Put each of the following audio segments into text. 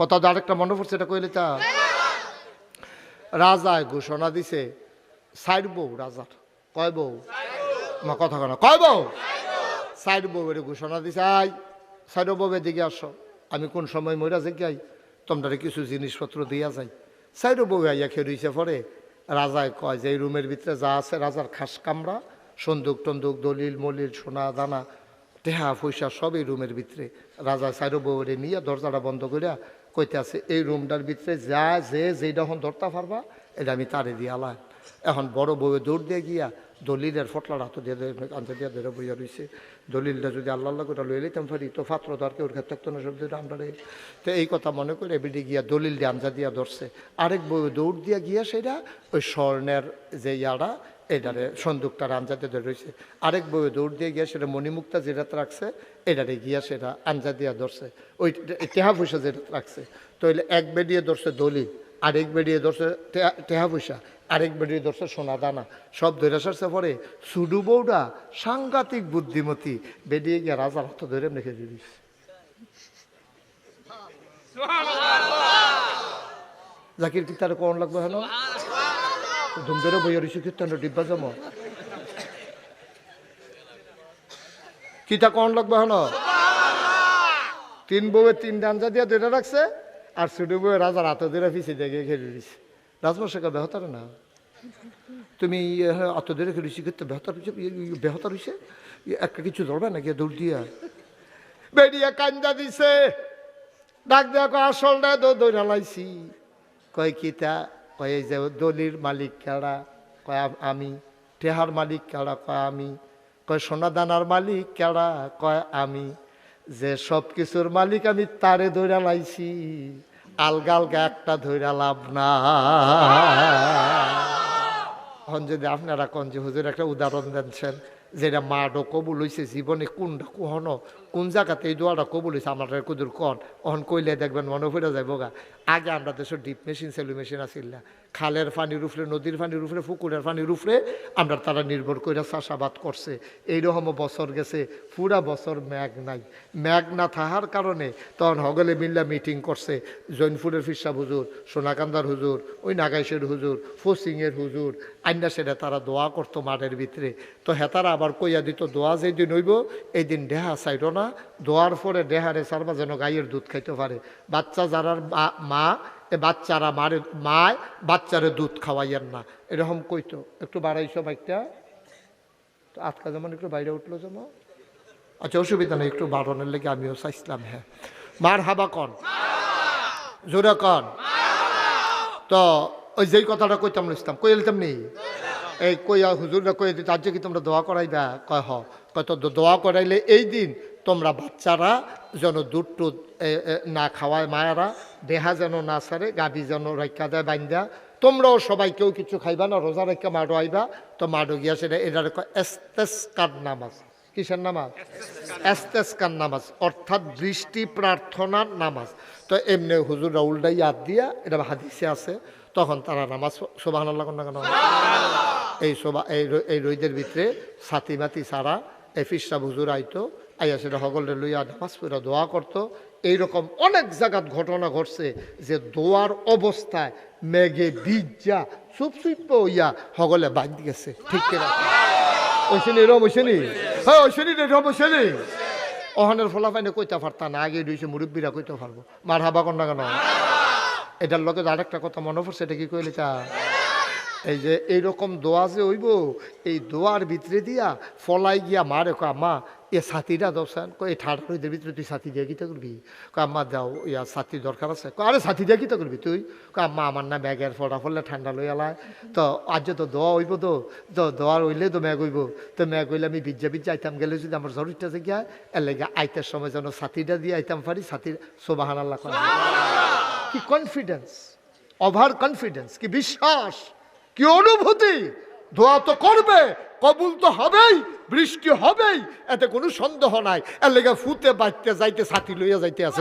কথা আরেকটা মনে পড়ছে, এটা কইলে তা রাজায় ঘোষণা দিছে, সাইড বউ, রাজার। কয় বউ? মা কথা কয় না, কয় বউ? সাইড বউয়ের ঘোষণা দিছে, আই, সাইড বউয়ের দিকে আসো। আমি কোন সময় মরা যে গাই তোমরা কিছু জিনিসপত্র দিয়া যাই। সাইড বউ আইয়া খেয়ে পরে? রাজায় কয় যে এই রুমের ভিতরে যা আছে, রাজার খাস কামরা, সন্দুক টন্দুক, দলিল মলিল, সোনা দানা, টেহা পয়সা সব এই রুমের ভিতরে। রাজা সাইড বউরে নিয়ে দরজাটা বন্ধ করিয়া কইতে আছে, এই রুমটার ভিতরে যা, যে যেটা এখন ধরতে পারবা, এটা আমি তারে দিয়ে আলাম এখন বড় বউয়ে দৌড় দিয়ে গিয়া দলিলের ফটলার হাতে দিয়ে আনতে দিয়ে ধরে বইয়া রয়েছে দলিলটা যদি আল্লাহ আল্লাহ করে লইলে তেমন পারি, তো তো আর কেউ ক্ষেত্রে না সব দিয়ে আমরা। তো এই কথা মনে করে এবিডি গিয়া দলিল দিয়ে আমজা দিয়া ধরছে। আরেক বউ দৌড় দিয়া গিয়া সেটা ওই স্বর্ণের যে ইয়ারা এটারে সন্দুকটার আঞ্জাতে ধরে রয়েছে। আরেক বউ দৌড় দিয়ে গিয়া সেটা মণিমুক্তা যেটাতে রাখছে, এটারে গিয়া সেটা আঞ্জা দিয়া ধরছে। ওই টেহা পয়সা যেটা রাখছে। তো এক বেডিয়ে ধরছে দলিল, আরেক বেডিয়ে ধরছে টেহা- পয়সা, আরেক বেডিয়ে ধরছে সোনা দানা। সব ধরে সারছে পরে সুডু বউটা সাংঘাতিক বুদ্ধিমতী বেরিয়ে গিয়া রাজার হাত ধরে রেখে দিস জাকির, কি তার কোন লাগবে হেন? ধুম ধরে বইয়া রয়েছে কীর্তন ডিব্বা জমা? কিতা কোন লাগবে হেন? তিন বউয়ে তিন ডাঞ্জা দিয়া ধরে রাখছে আর ছোট বউয়ে রাজার হাতে ধরে পিছিয়ে দেখে খেলে দিছে। রাজমশাকে বেহতারে না? তুমি অত ধরে খেলেছি কিন্তু বেহতার হয়েছে বেহতার হয়েছে একটা কিছু ধরবে নাকি? দৌড় দিয়া। বেরিয়ে কান্দা দিছে। ডাক কয় আসলটা দৌড়া লাইছি কয় কিতা কয় এই যে দলির মালিক কেড়া? কয় আমি টেহার মালিক কেড়া? কয় আমি। কয় সোনা দানার মালিক কেড়া? কয় আমি। যে সব কিছুর মালিক আমি তারে ধৈরা লাইছি। আলগা আলগা একটা ধৈরা লাভ না। এখন যদি আপনারা কোন যে হুজুর একটা উদাহরণ দিচ্ছেন যেটা মাডো কবুল হইছে জীবনে কোনটা কোহন? কোন জায়গাতে এই দোয়াটা কবুল হয়েছে আমার কুদুর কন? অহন কইলে দেখবেন মনে পড়ে যাইব গা আগে আমরা দেশের ডিপ মেশিন, সেলু মেশিন আসিল না। খালের পানির উপরে নদীর পানির উপরে পুকুরের পানির উপরে আমরা তারা নির্ভর করে চাষাবাদ করছে। এইরকম বছর গেছে, পুরা বছর ম্যাগ নাই। ম্যাগ না থাকার কারণে তখন হগলে মিল্লা মিটিং করছে জৈনপুরের ফিরসা হুজুর, সোনাকান্দার হুজুর, ওই নাগাইশের হুজুর, ফসিংয়ের হুজুর, আইনা সেটা তারা দোয়া করতো মাঠের ভিতরে। তো হেতারা আবার কইয়া দিত, দোয়া যেই দিন হইব, এই দিন দেহা চাইল না দোয়ার পরে দেহারে সারবা যেন গাইয়ের দুধ খাইতে পারে। বাচ্চা যারার মা- এ বাচ্চারা মারে, মায়, বাচ্চারে দুধ খাওয়াইয়েন না। এরকম কইতো। একটু বাড়াইছো বাইকটা তো আজকা যেমন একটু বাইরে উঠল যেমন আচ্ছা অসুবিধা নেই, একটু বাড়ানোর লেগে আমিও চাইছিলাম হ্যাঁ। মার হাবা কন। জোরে কন। তো ওই যেই কথাটা কইতাম ইসলাম কই এলতাম নি? এই কইয়া হুজুররা কই দিত আজ কি তোমরা দোয়া করাইবা? কয়, হ। কয়, তো দোয়া করাইলে এই দিন তোমরা বাচ্চারা যেন দুধ টুধ না খাওয়ায় মায়েরা দেহা যেন না সারে গাবি যেন রক্ষা দেয় বাইন্দা। তোমরাও সবাই কেউ কিছু খাইবা না রোজা রেখা মাডো আইবা তো মাডো গিয়া সেটা এটার এস্তেস্কার নামাজ। কিসের নামাজ? এস্তেস্কার নামাজ অর্থাৎ দৃষ্টি প্রার্থনার নামাজ। তো এমনি হুজুররা উল্টাই ইয়াদ দিয়া এটা হাদিসে আছে তখন তারা নামাজ সোবাহ আল্লাহ না কেন? এই সোবা এই এই রইদের ভিতরে সাথী মাতি সারা এই ফিসা হুজুর আইতো আইয়া সেটা হগলের লইয়া নামাজ পড়া, দোয়া করতো। এইরকম অনেক জায়গাত ঘটনা ঘটছে যে দোয়ার অবস্থায় মেঘে বীজা চুপ চুপ হইয়া হগলে বাঁধ গেছে। ঠিক কিনা? ওইসেনি এরম ওইসেনি হ্যাঁ ওইসেনি এরম ওইসেনি অহনের ফলাফাইনে কইতে পারতা না, আগে রয়েছে মুরব্বীরা কইতে পারব। মার হাবা কন্যা কেন? এটার লগে আরেকটা কথা মনে পড়ছে, এটা কি কইলে তা? এই যে এইরকম দোয়া যে হইব এই দোয়ার ভিতরে দিয়া ফলাই গিয়া মারে কয় মা এ ছাতিটা দোসান কয় এই ঠাড়া রইদের ভিতরে তুই ছাতি দিয়া কিতা করবি? কয় আম্মা দাও ইয়া ছাতি দরকার আছে। কয় আরে ছাতি দিয়া কিতা করবি তুই? কয় আম্মা আমার না ব্যাগের ফটা ফলে ঠান্ডা লই। আলায় তো আজ তো দোয়া হইব তো তো দোয়ার হইলে তো ম্যাগ হইব। তো ম্যাগ হইলে আমি বিজ্জা বিজ্জা আইতাম গেলে যদি আমার জরুরিটা যে গিয়া এর লেগে আইতার সময় যেন ছাতিটা দিয়ে আইতাম পারি ছাতির সোবাহান আল্লাহ কি কনফিডেন্স ওভার কনফিডেন্স কি বিশ্বাস? কি অনুভূতি? দোয়া তো করবে কবুল তো হবেই, বৃষ্টি হবেই, এতে কোনো সন্দেহ নাই। এর লেগে ফুতে বাঁচতে যাইতে, ছাতি লইয়া যাইতে আছে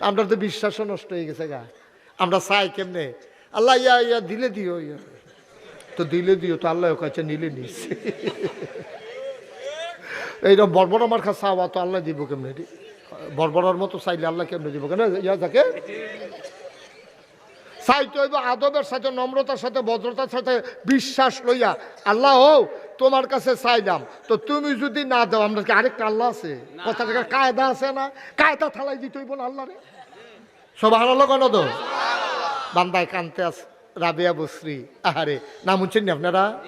আমরা তো বিশ্বাসও নষ্ট হয়ে গেছে গা। আমরা চাই কেমনে? আল্লাহ ইয়া ইয়া, দিলে দিও, ইয়া। তো দিলে দিও, তো আল্লাহ কাছে নিলে নিস এইরকম বড় বড় মার্খা চাওয়া তো আল্লাহ দিব কেমনে? বর্বরার মতো চাইলে আল্লাহ কেমনে দিব কেন? ইয়া যাকে? চাইতে হইব আদবের সাথে নম্রতার সাথে ভদ্রতার সাথে বিশ্বাস লইয়া। আল্লাহ ও তোমার কাছে চাইলাম। তো তুমি যদি না দাও আমরা কি আরেকটা আল্লাহ আছে? কথা থেকে কায়দা আছে না? কায়দা থালাই দিতে হইব না আল্লাহ রে সব হারালো কেন তো? বান্দায় কানতে আস রাবিয়া বসরি। আহারে নাম শুনছেন নি আপনারা?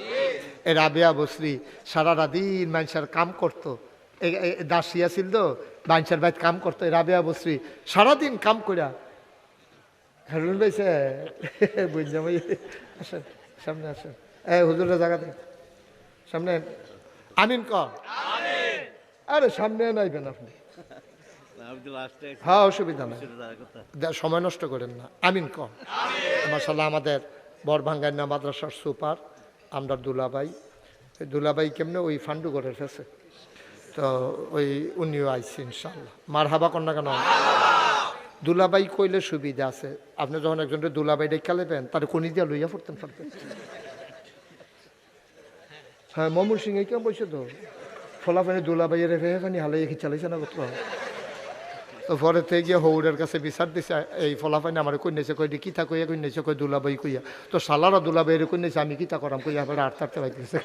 এই রাবিয়া বসরি সারা দিন মানুষের কাম করতো। এ- এ- দাসী আছিল তো? মানুষের বাইত কাম করতো। রাবিয়া বসরি সারাদিন কাম কইরা হারুন ভাইছে বুঝলাম আসেন সামনে আসেন। এ হুজুরের জায়গা দেন সামনে। আমিন কর। আরে সামনে নাইবেন আপনি। হ্যাঁ অসুবিধা নাই। সময় নষ্ট করেন না। আমিন কম মাসাল্লাহ আমাদের বরভাঙ্গান্না মাদ্রাসার সুপার আমরা দুলাবাই দুলাবাই কেমনে ওই ফান্ডু করে ফেছে তো ওই উনিও আইসি ইনশাল্লাহ মার হাবা কন্যা কেন? দুলাবাই কইলে সুবিধা আছে। আপনি যখন একজনের দুলাবাই ডেকা লেবেন তার কোনি দিয়া লইয়া পড়তেন পারবেন হ্যাঁ মমুর সিং কেমন বসে তো? ফলাফানি দুলাবাইয়ের রেফে ফানি হালাই কি চালাইছে না কত? তো পরে থেকে গিয়ে হৌরের কাছে বিচার দিছে এই ফলাফাইনে আমার কন্যাছে কই দি কিতা কইয়া কন্যাছে কই দুলাবাই কইয়া। তো সালারা দুলাবাইয়ের কন্যাছে আমি কিতা করাম কইয়া আবার আট তারতে পাইতেছে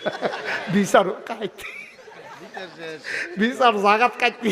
বিচার কাইতে। বিচার জাগাত কাইতে।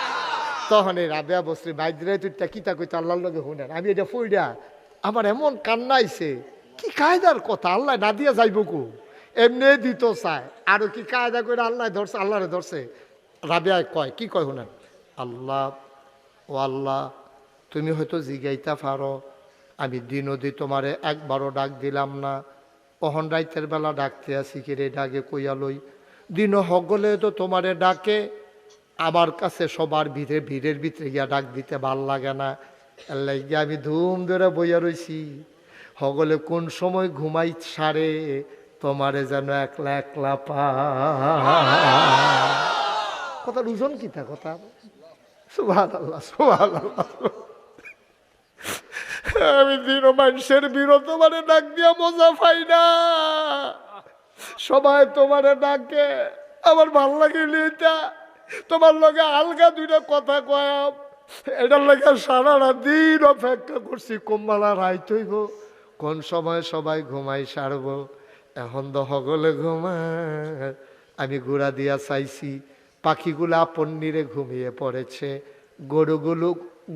তখন এই রাবিয়া বসরি মাইদ্রে তুইটা কিতা কইতা আল্লাহর লগে শুনেন আমি এটা ফইডা। আমার এমন কান্না আইছে, কি কায়দার কথা? আল্লাহ না দিয়া যাইব কু? এমনি দিত চায়। আরও কি কায়দা করে আল্লাহ ধরছে, আল্লাহরে ধরছে? রাবিয়া কয়, কি কয় শুনেন আল্লাহ, ও আল্লাহ, তুমি হয়তো জিগাইতা পারো, আমি দিনদি তোমারে একবারও ডাক দিলাম না। অহন রাইতের বেলা ডাকতে আসি কিরে ডাকে কইয়া লই। দিন হগলে তো তোমারে ডাকে আমার কাছে সবার ভিড়ে, ভিড়ের ভিতরে গিয়া ডাক দিতে ভালো লাগে না। এর লাগিয়া আমি ধুম ধরে বইয়া রইছি। হগলে কোন সময় ঘুমাই সারে, তোমারে যেন একলা একলা পা। কথা রুজন কি তা কথা? সুভান আল্লাহ সুভান আল্লাহ আমি দিন মানুষের বিরত মানে ডাক দিয়া মজা পাই না। সবাই তোমারে ডাকে। আমার ভালো লাগে এটা তোমার লগে আলগা দুইটা কথা কয়াম এটার লাগে সারা দিন অপেক্ষা করছি, কোম্বালা রাইত হইব, কোন সময় সবাই ঘুমাই সারব, এখন তো হগলে ঘুমায়। আমি গুড়া দিয়া চাইছি, পাখিগুলা পন্নিরে ঘুমিয়ে পড়েছে, গরুগুলো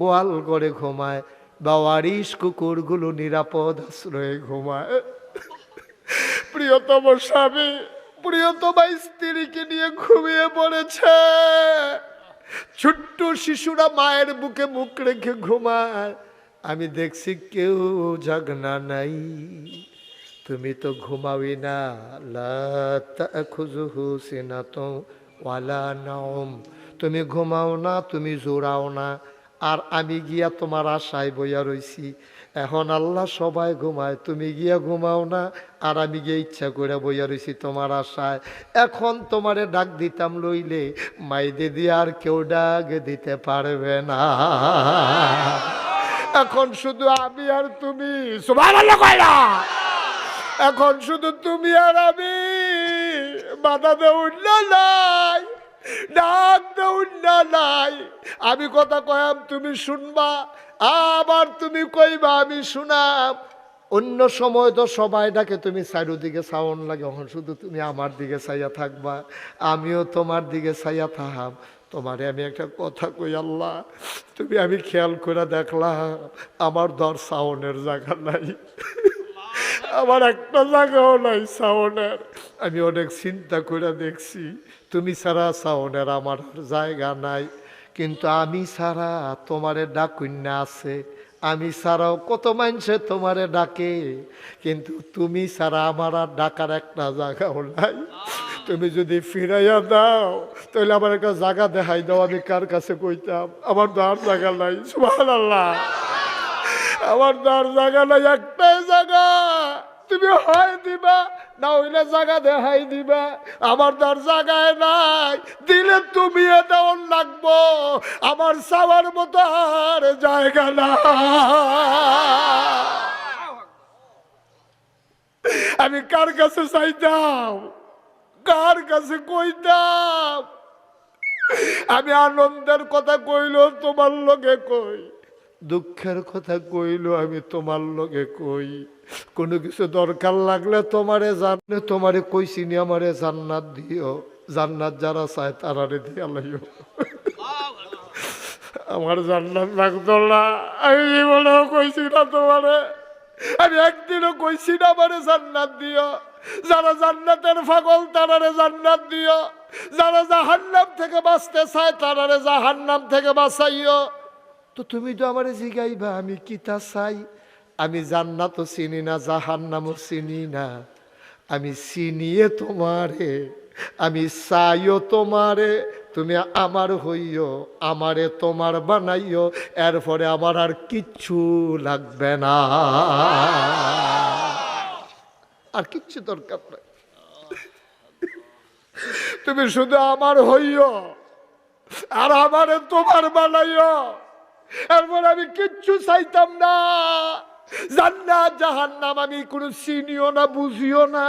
গোয়াল করে ঘুমায় বাওয়ারিস কুকুরগুলো নিরাপদ আশ্রয়ে ঘুমায়। প্রিয়তম স্বামী প্রিয়তমা স্ত্রীকে নিয়ে ঘুমিয়ে পড়েছে। ছোট্ট শিশুরা মায়ের বুকে মুখ রেখে ঘুমায়। আমি দেখছি কেউ জাগনা নাই। তুমি তো ঘুমাওই না। সিনাতো ওয়ালা তুমি ঘুমাও না, তুমি জোড়াও না। আর আমি গিয়া তোমার আশায় বইয়া রইছি। এখন আল্লাহ সবাই ঘুমায়, তুমি গিয়া ঘুমাও না, আর আমি গিয়ে ইচ্ছা করে বইয়া রইছি তোমার আশায়। এখন তোমারে ডাক দিতাম লইলে, মাইদে দিয়ে আর কেউ ডাক দিতে পারবে না। এখন শুধু আমি আর তুমি এখন শুধু তুমি আর আমি, বাধা দেউন না ডাক দেউন নাই। আমি কথা কয়াম, তুমি শুনবা আবার তুমি কইবা, আমি শুনাম। অন্য সময় তো সবাই ডাকে, তুমি চারিদিকে সাউন্ড লাগে এখন শুধু তুমি আমার দিকে চাইয়া থাকবা, আমিও তোমার দিকে চাইয়া থাকাম তোমারে আমি একটা কথা কই, আল্লাহ, তুমি আমি খেয়াল করে দেখলাম, আমার দর সাউনের জায়গা নাই। আমার একটা জায়গাও নাই সাউনের আমি অনেক চিন্তা করে দেখছি, তুমি ছাড়া সাউনের আমার জায়গা নাই। কিন্তু আমি ছাড়া তোমারে ডাকুন্যা আছে। আমি ছাড়াও কত মানুষে তোমারে ডাকে। কিন্তু তুমি ছাড়া আমার আর ডাকার একটা জায়গাও নাই। তুমি যদি ফিরাইয়া দাও, তাহলে আমার একটা জায়গা দেখাই দাও, আমি কার কাছে কইতাম? আমার তো আর জায়গা নাই সুবহান আল্লাহ আমার তো আর জায়গা নাই, একটাই জায়গা। তুমি হয় দিবা না হইলে জায়গা দেখাই দিবা। আমার তো আর জায়গায় নাই, দিলে তুমি দেওয়ার লাগবো। আমার চাওয়ার মতো আর জায়গা না আমি কার কাছে চাইতাম? কার কাছে কইতাম? আমি আনন্দের কথা কইল, তোমার লগে কই? দুঃখের কথা কইল, আমি তোমার লগে কই? কোনো কিছু দরকার লাগলে তোমারে জানলে, তোমারে কইছি নি, আমারে জান্নাত দিও। জান্নাত যারা চায় তারারে দিয়া লাইও। আমার জান্নাত লাগতো না। আমি জীবনেও কইছি না তোমারে। আমি একদিনও কইছি না আমারে জান্নাত দিও। যারা জান্নাতের ফাগল তারারে জান্নাত দিও। যারা জাহান্নাম থেকে বাঁচতে চায়, তারারে জাহান্নাম থেকে বাঁচাইও। তো তুমি তো আমারে জিগাইবা, আমি কিতা চাই? আমি জান্নাতও চিনি না, জাহান্নামও চিনি না। আমি চিনিয়ে তোমারে, আমি চাইও তোমারে, তুমি আমার হইও, আমারে তোমার বানাইও, এরপরে আমার আর কিচ্ছু লাগবে না। আর কিচ্ছু দরকার নাই। তুমি শুধু আমার হইও, আর আমারে তোমার বানাইও, এরপর আমি কিচ্ছু চাইতাম না। জান্নাত, জাহান্নাম, আমি কোনো চিনিও না, বুঝিও না।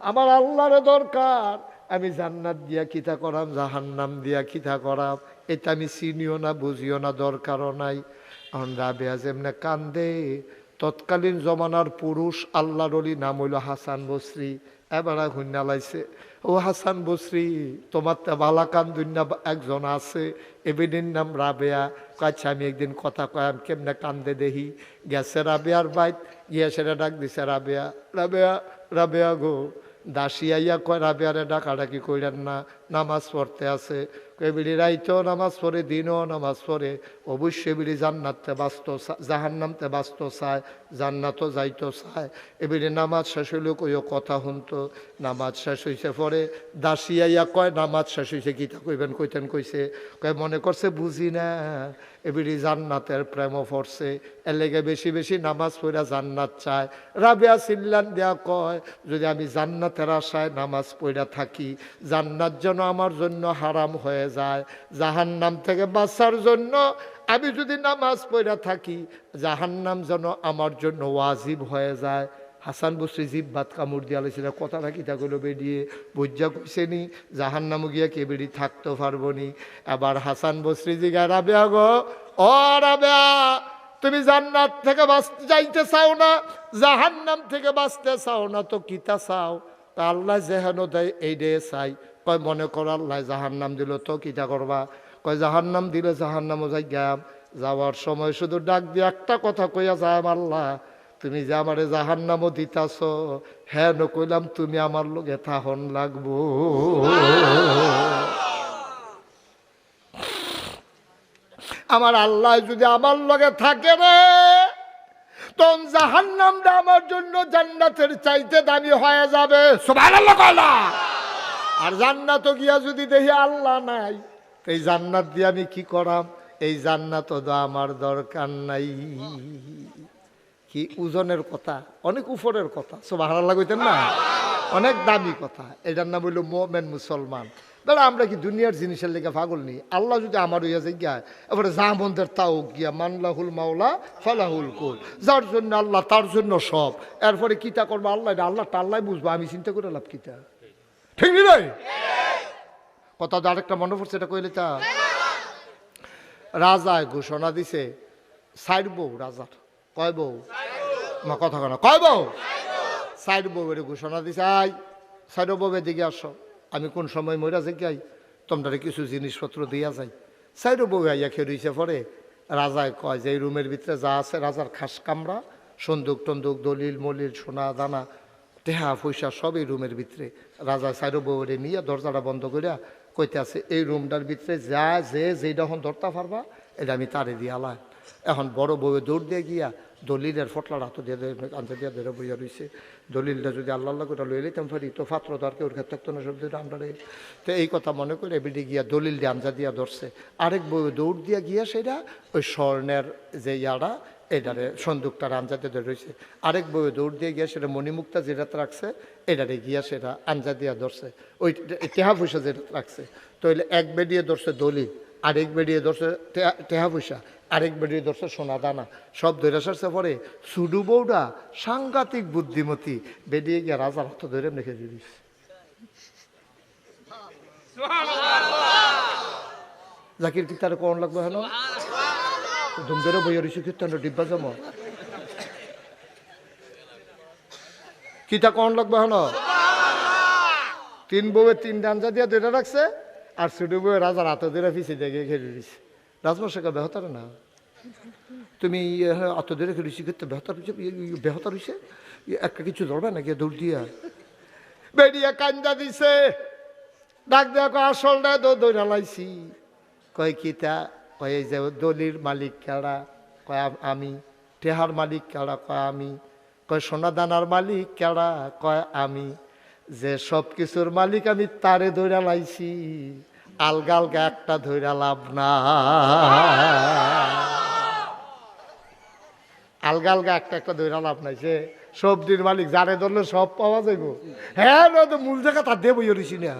আমার আল্লাহরে দরকার, আমি জান্নাত দিয়া কিতা করাম, জাহান্নাম দিয়া কিতা করাম। এটা আমি চিনিও না, বুঝিও না, দরকারও নাই। এখন রাবেয়া যেমনে কান্দে, তৎকালীন জমানার পুরুষ, আল্লাহর অলি, নাম হইল হাসান বসরি। এবার হুন্না লাইছে। ও হাসান বসরি তোমার তো বালাকান দুন্যা একজন আছে এবিনের নাম রাবেয়া। কাছে আমি একদিন কথা কয়াম, কেমনে কান্দে দেহি? গেছে রাবেয়ার বাইত ইয়া সেটা ডাক দিছে, রাবেয়া রাবেয়া রাবেয়া গো। দাসিয়াইয়া কয়, রাবেয়ারে ডাকাডাকি কইলেন না, নামাজ পড়তে আছে। কবিলি রাইতেও নামাজ পড়ে, দিনও নামাজ পড়ে। অবশ্যই বিলি জান্নাতে বাস্ত জাহান্নামতে বাস্ত চায় জান্নাতও যাইতো চায় এবিলি নামাজ শেষ হইলেও কইও কথা শুনতো নামাজ শেষ হইছে পরে দাসিয়াইয়া কয়, নামাজ শেষ হইছে, গীতা কইবেন, কইতেন কইছে। কয়, মনে করছে বুঝি না। এবিলি জান্নাতের প্রেম পড়ছে এর লেগে বেশি বেশি নামাজ পড়া জান্নাত চায়। রাবিয়া সিল্লান দেয়া কয়, যদি আমি জান্নাতের আশায় নামাজ পড়া থাকি, জান্নাত যেন আমার জন্য হারাম হয়ে যায়। জাহান্নাম থেকে বাঁচার জন্য আমি যদি নামাজ পড়া থাকি, জাহান্নাম যেন আমার জন্য ওয়াজিব হয়ে যায়। হাসান বসরি জিভ ভাত কামড় দিয়া লেছিল। কথাটা কিতা করল বেরিয়ে বুঝা কইছে নি জাহান্নাম গিয়া কে বেরি থাকতে পারব নি। এবার হাসান বসরি জিগা, রাবেয়া গো, ও রাবেয়া, তুমি জান্নাত থেকে বাঁচতে যাইতে চাও না জাহান্নাম থেকে বাঁচতে চাও না তো কিতা চাও? তা আল্লাহ যেহেন দেয় এই ডে চাই। কয়, মনে করো আল্লাহ জাহান্নাম দিল, তো কিতা করবা? কয় জাহান্নাম দিলে জাহান্নামও যাই গেম যাওয়ার সময় শুধু ডাক দিয়ে একটা কথা কইয়া যায় আল্লাহ। তুমি যে আমারে জাহান্নামও দিতাছ হ্যাঁ নকইলাম তুমি আমার লোকে থাহন লাগবো। আমার আল্লাহ যদি আমার লগে থাকে রে, তখন জাহান্নামটা আমার জন্য জান্নাতের চাইতে দামি হয়ে যাবে। আর জান্নাত গিয়া যদি দেখি আল্লাহ নাই এই জান্নাত দিয়ে আমি কি করাম? এই জান্নাত আমার দরকার নাই। কি ওজনের কথা, অনেক উপরের কথা সব হারা লাগাইতেন না? অনেক দামি কথা, এটার নাম হইল মোমেন মুসলমান। দাঁড়া আমরা কি দুনিয়ার জিনিসের লেগে পাগল নি? আল্লাহ যদি আমার হইয়া যাই গিয়া এবারে জামন্দের তাও গিয়া মানলাহুল মাওলা ফালাহুল কুল। যার জন্য আল্লাহ, তার জন্য সব। এরপরে কিতা করব? আল্লাহ এটা আল্লাহ বুঝব, আমি চিন্তা করে লাভ কিতা ঠিক নি কথা তো আরেকটা মনে পড়ছে, এটা কইলে তা? রাজায় ঘোষণা দিছে, সাইড বউ রাজার। কয় বউ? মা কথা কেন কয় বউ? সাইড বউয়ের ঘোষণা দিছে আই সাইড বউয়ের দিকে আসো। আমি কোন সময় মরা যে গাই তোমরা কিছু জিনিসপত্র দিয়া যাই। সাইড বউ আইয়া খেয়ে রইছে পরে। রাজায় কয় যে, এই রুমের ভিতরে যা আছে, রাজার খাস কামরা, সন্দুক টন্দুক, দলিল মলিল, সোনা দানা, টেহা পয়সা সব এই রুমের ভিতরে। রাজা সাইরো বউরে নিয়ে দরজাটা বন্ধ করিয়া কইতে আছে এই রুমটার ভিতরে যা, যে যেটা হন ধরতে পারবা, এটা আমি তারে দিয়ে দিয়ালাম এখন বড় বউয়ে দৌড় দিয়ে গিয়া দলিলের ফটলার হাতে দিয়ে আনতে দিয়ে ধরে বইয়া রয়েছে দলিলটা যদি আল্লাহ আল্লাহ করে লইয়ে লইতাম পারি, তো ফাত্র তো আর কেউ ক্ষেত্রে থাকতো না, সব দিন আমরা। তো এই কথা মনে করে এবিডি গিয়া দলিল দিয়ে আনজা দিয়া ধরছে। আরেক বউয়ে দৌড় দিয়া গিয়া সেটা ওই স্বর্ণের যে ইয়ারা এটারে সন্দুকটার আনজাতে ধরে রয়েছে আরেক বউয়ে দৌড় দিয়ে গিয়া সেটা মণিমুক্তা যেটাতে রাখছে, এটারে গিয়া সেটা আনজা দিয়া ধরছে। ওই টেহা পয়সা যেটা রাখছে। তো এক বেডিয়ে ধরছে দলিল, আরেক বেডিয়ে ধরছে টেহা পয়সা। আরেক বেড়ি ধরছে সোনা দানা। সব ধরে সারছে পরে সুডু বউডা সাংঘাতিক বুদ্ধিমতী। বেডিয়ে গিয়া রাজার হাত ধরে রেখে দিস জাকির কি তার কোন লাগবে হেন? ধুম ধরে বইয়া রয়েছে কীর্তন ডিব্বা জমা? কিতা কোন লাগবে হেন? তিন বউয়ে তিন ডাঞ্জা দিয়ে ধরে রাখছে আর সুডু বউয়ে রাজার হাতে ধরে ফিসে দেখে ঘেরে দিছে। রাজমশাকে বেহতার না? তুমি অত ধরে খেলেছি করতে বেহতার হয়েছে বেহতার হয়েছে? একটা কিছু ধরবে নাকি, দৌড় দিয়া? বেরিয়ে কান্দা দিছে। ডাক দেয়া কয় আসল না তো দৌড়া লাইছি কয় কিতা কয়, এই যে দলির মালিক কেড়া? কয়, আমি টেহার মালিক কেড়া? কয়, আমি। কয়, সোনা দানার মালিক কেড়া? কয়, আমি। যে সব কিছুর মালিক আমি, তারে ধইরা লাইছি আলগা আলগা একটা ধইরা লাভ না। আলগা আলগা একটা একটা ধইরা লাভ নাই সে সবজির মালিক যারে ধরলে সব পাওয়া যাইব। হ্যাঁ না তো মূল জায়গা তার দিয়ে বইয়া রইছি না।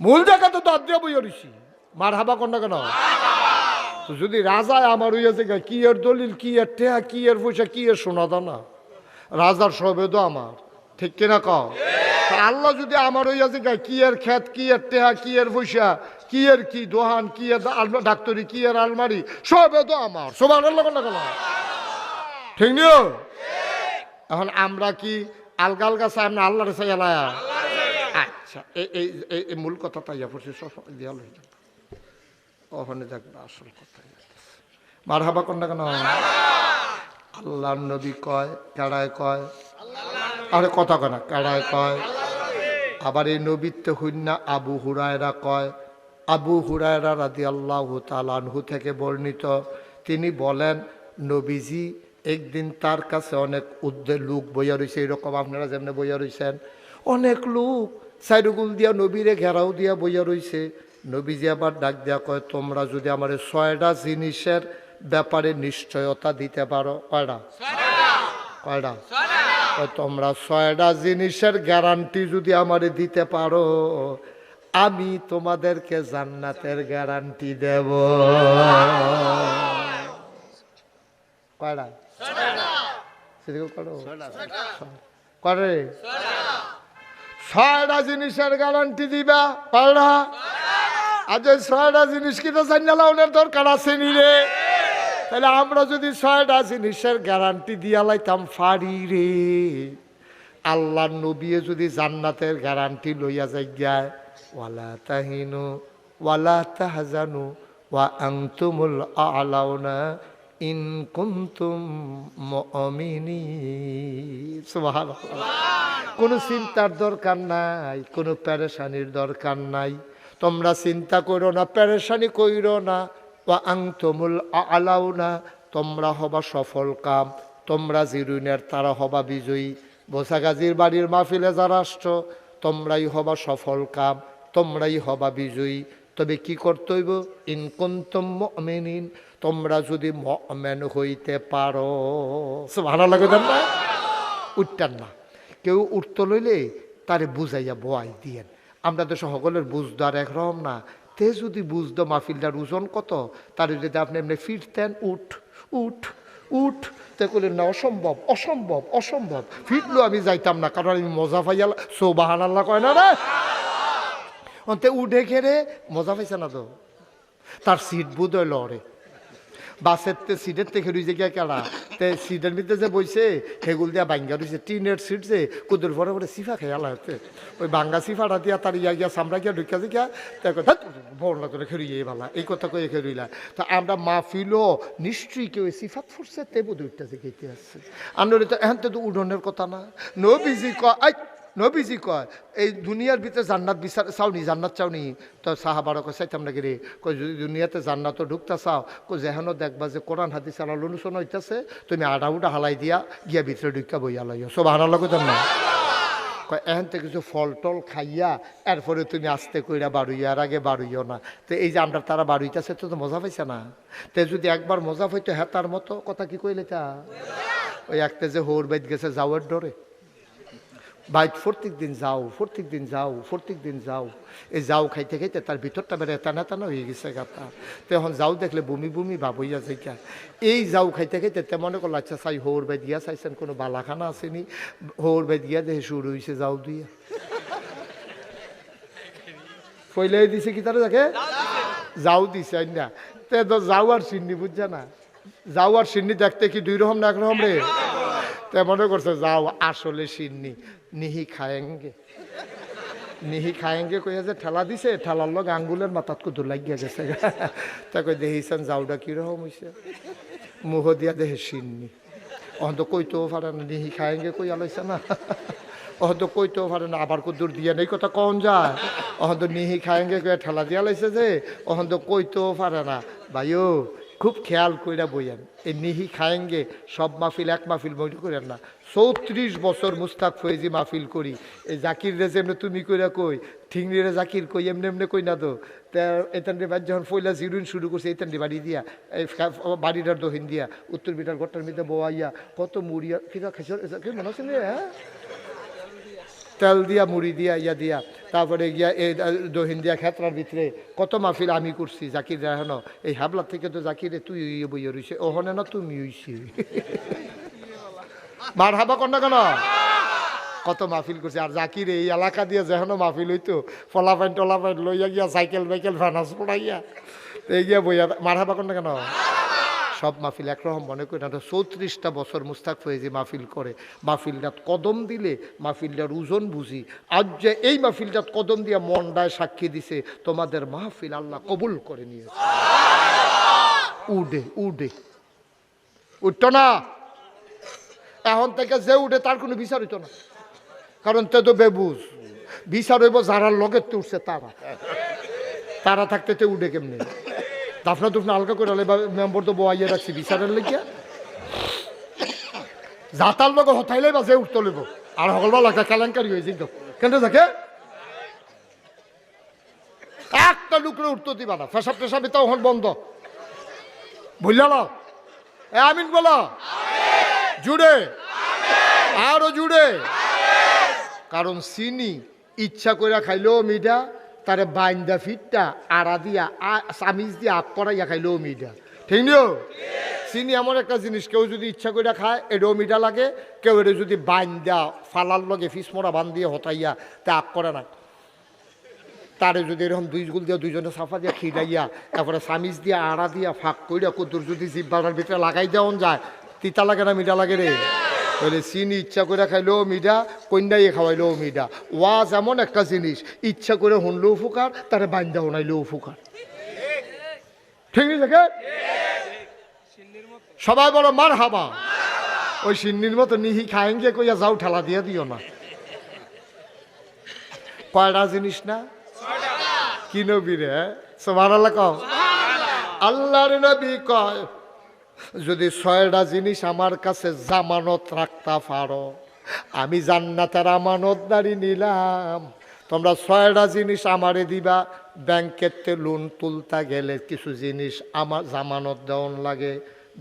মূল জায়গা তো তার দিয়ে বইয়া রইছি মার হাবা না কেন? যদি রাজায় আমার গা, কি এর দলিল কি এর টেহা কি এর পয়সা কি এর সোনা দানা? রাজার সবে তো আমার। ঠিক কিনা কও? আল্লাহ যদি আমার হইয়াছে গা, কি এর খেত কি এর টেহা কি এর পয়সা কি এর কি দোহান কি এর ডাক্তারি কি এর আলমারি সবে তো আমার। সব আল্লাহ ঠিক নিও? এখন আমরা কি আলগা আলগা চাই আমরা আল্লাহরে চাই আল্লাহ? আচ্ছা এই এই এই- মূল কথাটা ইয়া পড়ছে সব দিয়া লই যাবে ওখানে দেখবে আসল কথা মার হাবা কন্যা কেন? আল্লাহ নবী কয় কেড়ায় কয়? আরে কথা কয় না কেড়ায় কয়? আবার এই নবীত্ব হইনা আবু হুরায়রা কয় আবু হুরায়রা রাদি আল্লাহ তালানহু থেকে বর্ণিত। তিনি বলেন নবীজি একদিন তার কাছে অনেক উদ্দে লোক বইয়া রয়েছে এরকম আপনারা যেমনি বইয়া রয়েছেন অনেক লোক সাইডুগুল দিয়া নবীরে ঘেরাও দিয়া বইয়া রয়েছে নবীজি আবার ডাক দিয়া কয় তোমরা যদি আমার এই ছয়টা জিনিসের ব্যাপারে নিশ্চয়তা দিতে পারো। কয়টা কয়টা কয় তোমরা ছয়টা জিনিসের গ্যারান্টি যদি আমারে দিতে পারো, আমি তোমাদেরকে জান্নাতের গ্যারান্টি দেব। ছয়টা জিনিসের গ্যারান্টি দিবা, কয়টা? আজ ছয়টা জিনিস কিন্তু জানালাউনের দরকার আছে নি রে? তাহলে আমরা যদি ছয়টা জিনিসের গ্যারান্টি দিয়া লাইতাম, ফাড়ি রে আল্লাহ নবিয়ে যদি জান্নাতের গ্যারান্টি লইয়া যায় ওয়ালা তাহিনু, ওয়ালা তাহাজানু, ওয়া আংতুমুল আলাউনা ইন কুনতুম মুমিনি কোনো চিন্তার দরকার নাই, কোনো প্যারেশানির দরকার নাই। তোমরা চিন্তা করো না প্যারেশানি কইরো না। ও আংতমুল আলাও না তোমরা হবা সফল কাম, তোমরা জিরুনের তারা হবা বিজয়ী। বোসাগাজির বাড়ির মাহফিলে যারা আসছো, তোমরাই হবা সফল কাম, তোমরাই হবা বিজয়ী। তবে কি করতে হইব? ইনকন্তম মেনিন তোমরা যদি মেন হইতে পারো। ভালো লাগে না? উঠতেন না। কেউ উঠতে লইলে তারে বুঝাইয়া বয়াই দিয়েন। আমরা তো সকলের বুঝদার একরকম না। তে যদি বুঝতো মাহফিলটার ওজন কত তাহলে যদি আপনি এমনি ফিরতেন, উঠ উঠ উঠ, তে করলেন না, অসম্ভব অসম্ভব অসম্ভব। ফিরলেও আমি যাইতাম না, কারণ আমি মজা পাইয়াল সোবাহান আল্লাহ কয় না রে? অন্তে উঠে খেরে মজা পাইছে না তো? তার সিট বুধ লড়ে। বাসের তে সিটের থেকে রুইছে গিয়া কেলা। তে সিটের ভিতরে যে বইছে সেগুল দিয়া বাঙ্গা রয়েছে টিনের সিট যে, কুদুর পরে পরে সিফা খেয়ে আলা হচ্ছে ওই বাঙ্গা সিফাটা দিয়া তার ইয়া গিয়া, সামরা গিয়া ঢুকিয়া যে গিয়া তাই কথা বড় করে খেরিয়ে ভালা এই কথা কয়ে খেরুইলা তা আমরা মাহফিলও নিশ্চয়ই কেউ সিফাত ফুরছে, তে বোধ উঠতেছে গেতে আসছে। আমরা তো এখন তো উডনের কথা না। নবীজি ক আই নবীজি কয়, এই দুনিয়ার ভিতরে জান্নাত বিচার চাওনি জান্নাত চাওনি তো সাহাবারা কয়, চাইতাম নাকি রে? কয়, যদি দুনিয়াতে জান্নাতও ঢুকতে চাও কো যেহেন দেখবা যে কোরআন, হাদিস, আলাল অনুসরণ হইতেছে, তুমি আডা উডা হালাই দিয়া গিয়া ভিতরে ঢুকা বইয়া লইয়া সব হারার লগে না? কয় থেকে কিছু ফল টল খাইয়া এরপরে তুমি আস্তে কইরা বাড়ুইয়া আর আগে বাড়ুইও না। তো এই যে আমরা তারা বাড়ুইতেছে তো তো মজা পাইছে না? তে যদি একবার মজা পাইতো হ্যাঁ তার মতো কথা কি কইলে তা? ওই একটা যে হোর বাইত গেছে, যাওয়ার ডরে। বাইত প্রত্যেক দিন যাও প্রত্যেক দিন যাও প্রত্যেক দিন যাও এই যাও খাইতে খাইতে তার ভিতরটা বেড়ে টানা টানা হয়ে গেছে গাতা তো এখন যাও দেখলে বমি বমি ভাব হইয়া যাইকা এই যাও খাইতে খাইতে তে মনে করল আচ্ছা চাই হোর বাই দিয়া চাইছেন কোনো বালাখানা আসেনি হোর বাই দিয়া দেখে শুরু হয়েছে যাও দিয়া পইলে দিছে কি তারা দেখে যাও দিছে না তে তো যাও আর সিন্নি বুঝছে না যাও আর সিন্নি দেখতে কি দুই রকম না এক রকম রে তে মনে করছে যাও আসলে সিন্নি নিহি খায়েঙ্গে। নিহি খায়েঙ্গে কইয়া যে ঠেলা দিছে, ঠেলার লগ আঙ্গুলের মাথাত কুদুর লাগিয়া গেছে। তা কই দেখিছেন যাওটা কীরকম হইছে? মুহ দিয়া দেহে সিন্নি অহন্ত কইতেও পারে না, নিহি খায়েঙ্গে কইয়া লইছে না। অহন্ত কইতেও পারে না, আবার কুদুর দিয়া নেই কথা কন যায়। অহন্ত নিহি খায়েঙ্গে কইয়া ঠেলা দিয়া লাইছে যে অহন্ত কইতেও পারে না। ভাইও, খুব খেয়াল কইরা বইয়েন, এই নিহি খায়েঙ্গে সব মাহফিল এক মাহফিল মনে করেন না। চৌত্রিশ বছর মুস্তাক ফয়েজি মাহফিল করি। এই জাকির রে যেমনি তুমি কইরা কই ঠিংরি রে জাকির কই এমনি এমনি কই না তো? এতান বাড়ি যখন ফইলা জিরুইন শুরু করছে এতান বাড়ি দিয়া এই বাড়িটার দহিন দিয়া উত্তর বিটার ঘরটার মধ্যে বোয়াইয়া কত মুড়িয়া কিনা খাইছ কি মনে রে, হ্যাঁ? তেল দিয়া মুড়ি দিয়া ইয়া দিয়া তারপরে গিয়া এই দহিন দিয়া খেতরার ভিতরে কত মাহফিল আমি করছি জাকির রাহন এই হাবলার থেকে তো জাকিরে তুই ইয়ে বইয়া রইছে ওহনে না তুমি হইছি। মার হাবা না কেন? কত মাহফিল করছে। আর জাকির, এই এলাকা দিয়ে যেহেন মাহফিল হইতো ফলাফাইন টলাফাইন লইয়া গিয়া সাইকেল বাইকেল ভানাস পড়াইয়া এই গিয়া বইয়া মার হাবা কর কেন? সব মাহফিল একরকম মনে করি না চৌত্রিশটা বছর মুস্তাক ফয়েজি মাহফিল করে। মাহফিলটাত কদম দিলে মাহফিলটার ওজন বুঝি। আজ যে এই মাহফিলটাত কদম দিয়ে মন্ডায় সাক্ষী দিছে, তোমাদের মাহফিল আল্লাহ কবুল করে নিয়েছে। উডে উডে। উঠত না? এখন থেকে যে উঠে তার কোনো বিচার হইতো না। কারণ তে তো বেবুজ। বিচার হইব যারা লগে উঠছে তারা। তারা থাকতে তে উঠে কেমনি? দাফনা দুফনা হালকা করে মেম্বর তো বয়াইয়ে রাখছি বিচারের লেগিয়া। যাতার লগে হতাইলে বা যে উঠতে লইব। আর সকলবার লাগা কেলেঙ্কারি হয়েছে তো। কেন থাকে একটা লুকরে উঠতে দিবা না। ফেসাব টেসাব তো ওখান বন্ধ। বুঝল এ আমিন বলো। জুড়ে। আরও জুড়ে। কারণ চিনি ইচ্ছা করে খাইলেও মিঠা, তারে বাইন্দা ফিটটা, আড়া দিয়া চামিচ দিয়া আগ করাইয়া খাইলেও মিঠা। ঠিক নিও? চিনি এমন একটা জিনিস, কেউ যদি ইচ্ছা করে খায়, এটাও মিঠা লাগে। কেউ এটা যদি বাইন্দা ফালার লগে ফিসমরা বান দিয়ে হতাইয়া তা আগ করে না। তারে যদি এরকম দুই গুল দিয়ে দুইজনে সাফা দিয়া খিরাইয়া, তারপরে সামিজ দিয়া আড়া দিয়া ফাঁক কইরা কদ্দুর যদি জিব্বাটার ভিতরে লাগাই দেওয়ান যায় তিতা লাগে না মিঠা লাগে রে। বলে চিনি ইচ্ছা করে খাইলেও মিঠা কন্যাইয়ে খাওয়াইলেও মিঠা। ওয়াজ এমন একটা জিনিস ইচ্ছা করে শুনলেও ফুকার তারে বান্ধা শোনাইলেও ফুকার ঠিক আছে সবাই বলো মার হাবা ওই সিন্নির মতো নিহি খায়েঙ্গে কইয়া যাও ঠেলা দিয়ে দিও না। কয়টা জিনিস না? কি নবী রে সবার কও। আল্লাহর নবী কয় যদি ছয়টা জিনিস আমার কাছে জামানত রাখতে পারো, আমি জান্নাতের আমানতদারি নিলাম। তোমরা ছয়টা জিনিস আমারে দিবা ব্যাংকেতে লোন তুলতে গেলে কিছু জিনিস আমার জামানত দেওয়ান লাগে,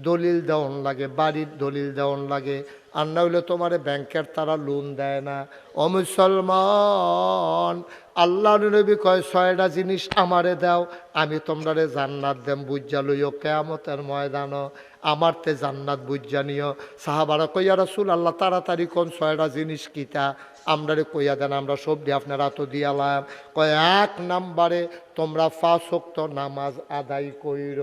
দলিল দেওয়ান লাগে, বাড়ির দলিল দেওয়ান লাগে। আর না হইলে তোমার ব্যাংকের তারা লোন দেয় না। ও মুসলমান আল্লাহ নবী কয়, ছয়টা জিনিস আমারে দাও, আমি তোমরারে জান্নাত দেম। বুঝা লইও কেয়ামতের ময়দান আমার তে জান্নাত বুঝা নিও। সাহাবারা কইয়া, রাসুল আল্লাহ, তাড়াতাড়ি কোন ছয়টা জিনিস কিতা আমরারে কইয়া দেন, আমরা সবজি আপনারা তো দিয়ালাম। কয়, এক নাম্বারে তোমরা ফাঁসক্ত নামাজ আদায় কইর।